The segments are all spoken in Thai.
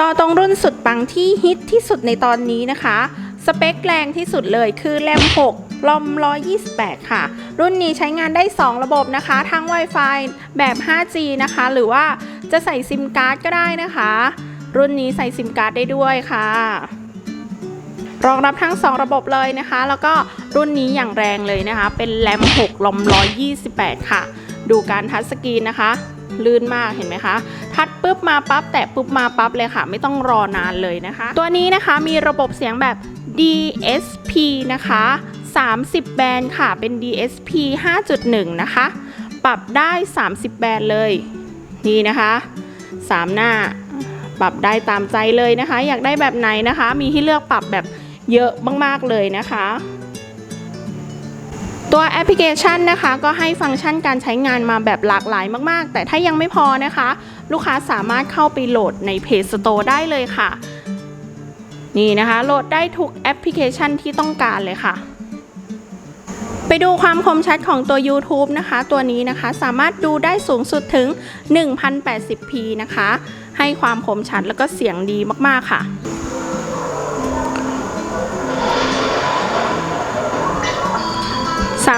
จอตรงรุ่นสุดปังที่ฮิตที่สุดในตอนนี้นะคะ สเปคแรงที่สุดเลยคือแรม 6 ลอม 128 ค่ะ รุ่นนี้ใช้งานได้ 2 ระบบนะคะ ทั้ง Wi-Fi แบบ 5G นะคะ หรือว่าจะใส่ซิมการ์ดก็ได้นะคะ รุ่นนี้ใส่ซิมการ์ดได้ด้วยค่ะ รองรับทั้ง 2 ระบบเลยนะคะ แล้วก็รุ่นนี้อย่างแรงเลยนะคะ เป็นแรม 6 ลอม 128 ค่ะ ดูการทัชสกรีนนะคะ ลื่นมากเห็นไหมคะ ทัดปุ๊บมาปั๊บแตะปุ๊บมาปั๊บเลยค่ะ ไม่ต้องรอนานเลยนะคะ ตัวนี้นะคะมีระบบเสียงแบบ DSP นะคะ 30 แบนด์ค่ะเป็น DSP 5.1 นะคะ ปรับได้ 30 แบนด์เลย นี่นะคะ 3 หน้าปรับได้ตามใจเลยนะคะ อยากได้แบบไหนนะคะ มีให้เลือกปรับแบบเยอะมาก ๆ เลยนะคะ ตัวแอปพลิเคชันนะคะ ก็ให้ฟังก์ชันการใช้งานมาแบบหลากหลายมาก ๆ แต่ถ้ายังไม่พอนะคะ ลูกค้าสามารถเข้าไปโหลดใน Play Store ได้เลยค่ะ นี่นะคะ โหลดได้ทุกแอปพลิเคชันที่ต้องการเลยค่ะ ไปดูความคมชัดของตัว YouTube นะคะ ตัวนี้นะคะสามารถดูได้สูงสุดถึง 1080p นะคะ ให้ความคมชัดแล้วก็เสียงดีมาก ๆ ค่ะ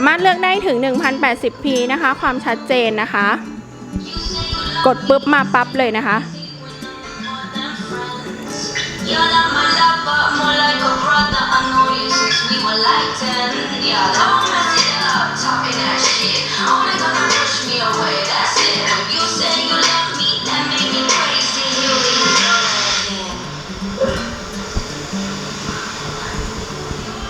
ามารถเลือกได้ถึง 1080p นะคะ ความชัดเจนนะคะ กดปุ๊บมาปั๊บเลยนะคะ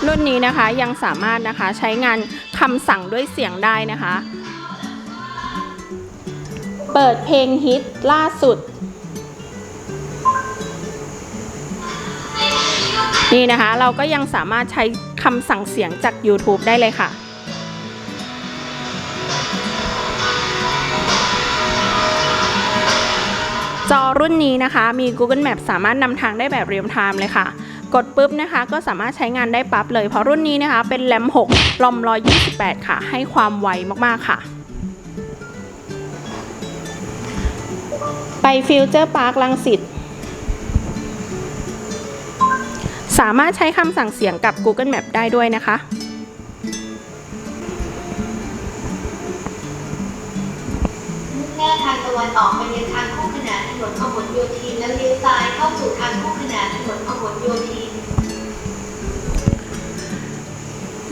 รุ่นนี้นะคะยังสามารถนะคะใช้งาน คำสั่งด้วยเสียงได้นะคะ เปิดเพลงฮิตล่าสุด นี่นะคะ เราก็ยังสามารถใช้คำสั่งเสียงจาก YouTube ได้เลยค่ะจอรุ่นนี้นะคะมี Google Map สามารถนำทางได้แบบเรียลไทม์เลยค่ะ กดปุ๊บนะคะก็สามารถใช้งานได้ปั๊บเลย เพราะรุ่นนี้นะคะเป็นแรม6ลอม128 ค่ะ ให้ความไวมากๆค่ะ ไปฟิวเจอร์พาร์คลังสิตสามารถใช้คำสั่งเสียงกับ Google Map ได้ด้วยนะคะมุ่งหน้าทางตะวันออกไปยังทางคู่ขนานถนนพหลโย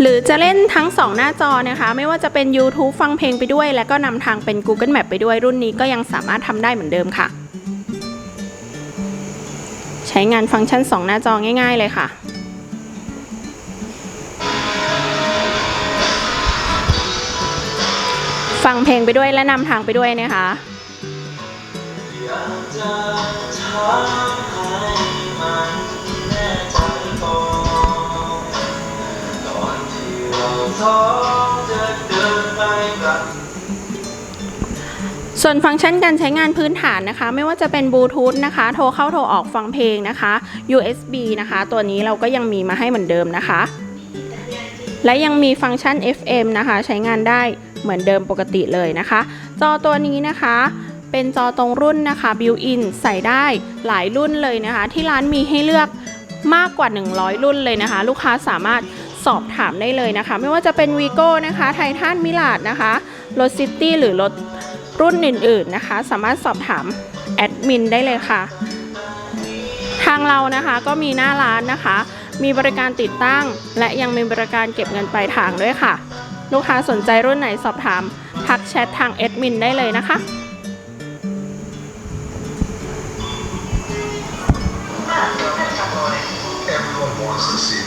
หรือจะเล่นทั้ง 2 หน้าจอนะคะ ไม่ว่าจะเป็น YouTube ฟังเพลงไปด้วย และก็นำทางเป็น Google Map ไปด้วยรุ่นนี้ก็ยังสามารถทำได้เหมือนเดิมค่ะ ใช้งานฟังก์ชัน 2 หน้าจอง่าย ๆ เลยค่ะฟังเพลงไปด้วยและนำทางไปด้วยนะคะ อยากจะถามให้มัน ท้องจะเดินไปกับส่วนฟังก์ชันการใช้งานพื้นฐานนะคะ ไม่ว่าจะเป็นบลูทูธนะคะ โทรเข้าโทรออกฟังเพลงนะคะ USB นะคะ ตัวนี้เราก็ยังมีมาให้เหมือนเดิมนะคะ และยังมีฟังก์ชัน FM นะคะ ใช้งานได้เหมือนเดิมปกติเลยนะคะ จอตัวนี้นะคะ เป็นจอตรงรุ่นนะคะบิวอินใส่ได้หลายรุ่นเลยนะคะ ที่ร้านมีให้เลือกมากกว่า 100 รุ่นเลยนะคะ ลูกค้าสามารถ สอบถามได้เลยนะคะ ไม่ว่าจะเป็น Vigo นะคะไททันมิลาดนะคะรถซิตี้หรือรถรุ่นอื่นๆนะคะ สามารถสอบถามแอดมินได้เลยค่ะ ทางเรานะคะก็มีหน้าร้านนะคะ มีบริการติดตั้ง และยังมีบริการเก็บเงินปลายทางด้วยค่ะ ลูกค้าสนใจรุ่นไหนสอบถาม ทักแชททางแอดมินได้เลยนะคะ Everyone wants to